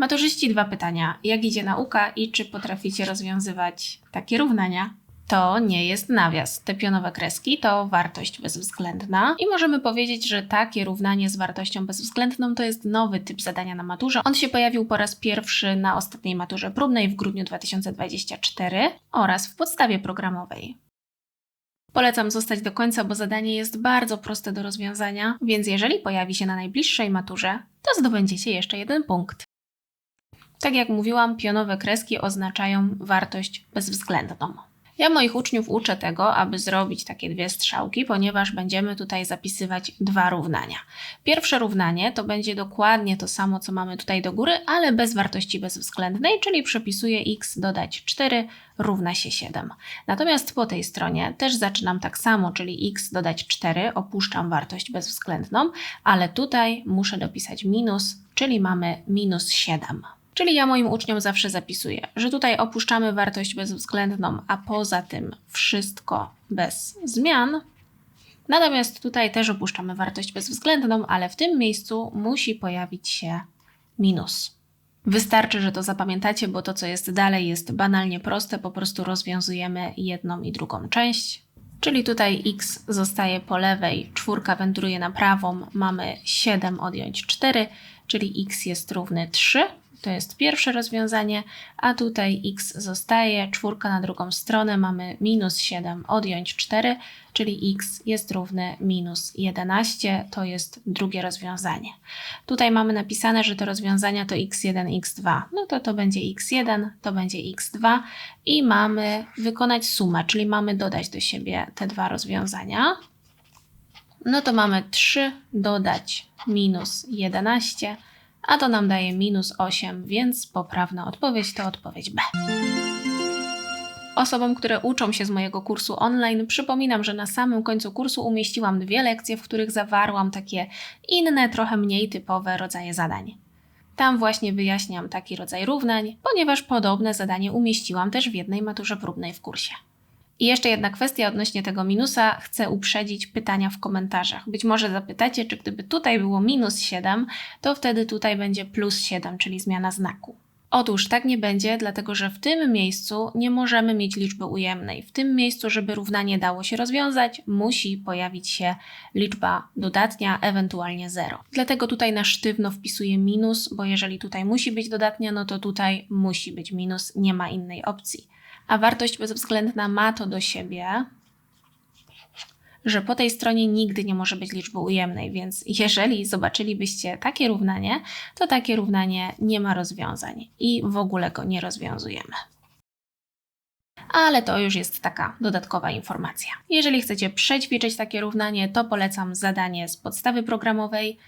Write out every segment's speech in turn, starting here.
Maturzyści dwa pytania. Jak idzie nauka i czy potraficie rozwiązywać takie równania? To nie jest nawias. Te pionowe kreski to wartość bezwzględna i możemy powiedzieć, że takie równanie z wartością bezwzględną to jest nowy typ zadania na maturze. On się pojawił po raz pierwszy na ostatniej maturze próbnej w grudniu 2024 oraz w podstawie programowej. Polecam zostać do końca, bo zadanie jest bardzo proste do rozwiązania, więc jeżeli pojawi się na najbliższej maturze, to zdobędziecie jeszcze jeden punkt. Tak jak mówiłam, pionowe kreski oznaczają wartość bezwzględną. Ja moich uczniów uczę tego, aby zrobić takie dwie strzałki, ponieważ będziemy tutaj zapisywać dwa równania. Pierwsze równanie to będzie dokładnie to samo, co mamy tutaj do góry, ale bez wartości bezwzględnej, czyli przepisuję x dodać 4 równa się 7. Natomiast po tej stronie też zaczynam tak samo, czyli x dodać 4, opuszczam wartość bezwzględną, ale tutaj muszę dopisać minus, czyli mamy minus 7. Czyli ja moim uczniom zawsze zapisuję, że tutaj opuszczamy wartość bezwzględną, a poza tym wszystko bez zmian. Natomiast tutaj też opuszczamy wartość bezwzględną, ale w tym miejscu musi pojawić się minus. Wystarczy, że to zapamiętacie, bo to, co jest dalej, jest banalnie proste. Po prostu rozwiązujemy jedną i drugą część. Czyli tutaj x zostaje po lewej, czwórka wędruje na prawą, mamy 7 odjąć 4, czyli x jest równy 3. To jest pierwsze rozwiązanie, a tutaj x zostaje, czwórka na drugą stronę, mamy minus 7 odjąć 4, czyli x jest równy minus 11, to jest drugie rozwiązanie. Tutaj mamy napisane, że te rozwiązania to x1, x2, no to to będzie x1, to będzie x2 i mamy wykonać sumę, czyli mamy dodać do siebie te dwa rozwiązania. No to mamy 3 dodać minus 11, a to nam daje minus 8, więc poprawna odpowiedź to odpowiedź B. Osobom, które uczą się z mojego kursu online, przypominam, że na samym końcu kursu umieściłam dwie lekcje, w których zawarłam takie inne, trochę mniej typowe rodzaje zadań. Tam właśnie wyjaśniam taki rodzaj równań, ponieważ podobne zadanie umieściłam też w jednej maturze próbnej w kursie. I jeszcze jedna kwestia odnośnie tego minusa. Chcę uprzedzić pytania w komentarzach. Być może zapytacie, czy gdyby tutaj było minus 7, to wtedy tutaj będzie plus 7, czyli zmiana znaku. Otóż tak nie będzie, dlatego że w tym miejscu nie możemy mieć liczby ujemnej. W tym miejscu, żeby równanie dało się rozwiązać, musi pojawić się liczba dodatnia, ewentualnie 0. Dlatego tutaj na sztywno wpisuję minus, bo jeżeli tutaj musi być dodatnia, no to tutaj musi być minus, nie ma innej opcji a wartość bezwzględna ma to do siebie, że po tej stronie nigdy nie może być liczby ujemnej, więc jeżeli zobaczylibyście takie równanie, to takie równanie nie ma rozwiązań i w ogóle go nie rozwiązujemy. Ale to już jest taka dodatkowa informacja. Jeżeli chcecie przećwiczyć takie równanie, to polecam zadanie z podstawy programowej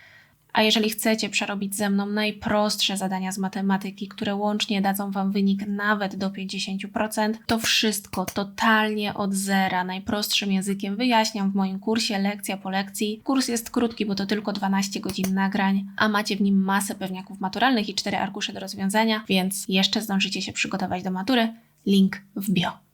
a jeżeli chcecie przerobić ze mną najprostsze zadania z matematyki, które łącznie dadzą Wam wynik nawet do 50%, to wszystko totalnie od zera, najprostszym językiem wyjaśniam w moim kursie lekcja po lekcji. Kurs jest krótki, bo to tylko 12 godzin nagrań, a macie w nim masę pewniaków maturalnych i 4 arkusze do rozwiązania, więc jeszcze zdążycie się przygotować do matury. Link w bio.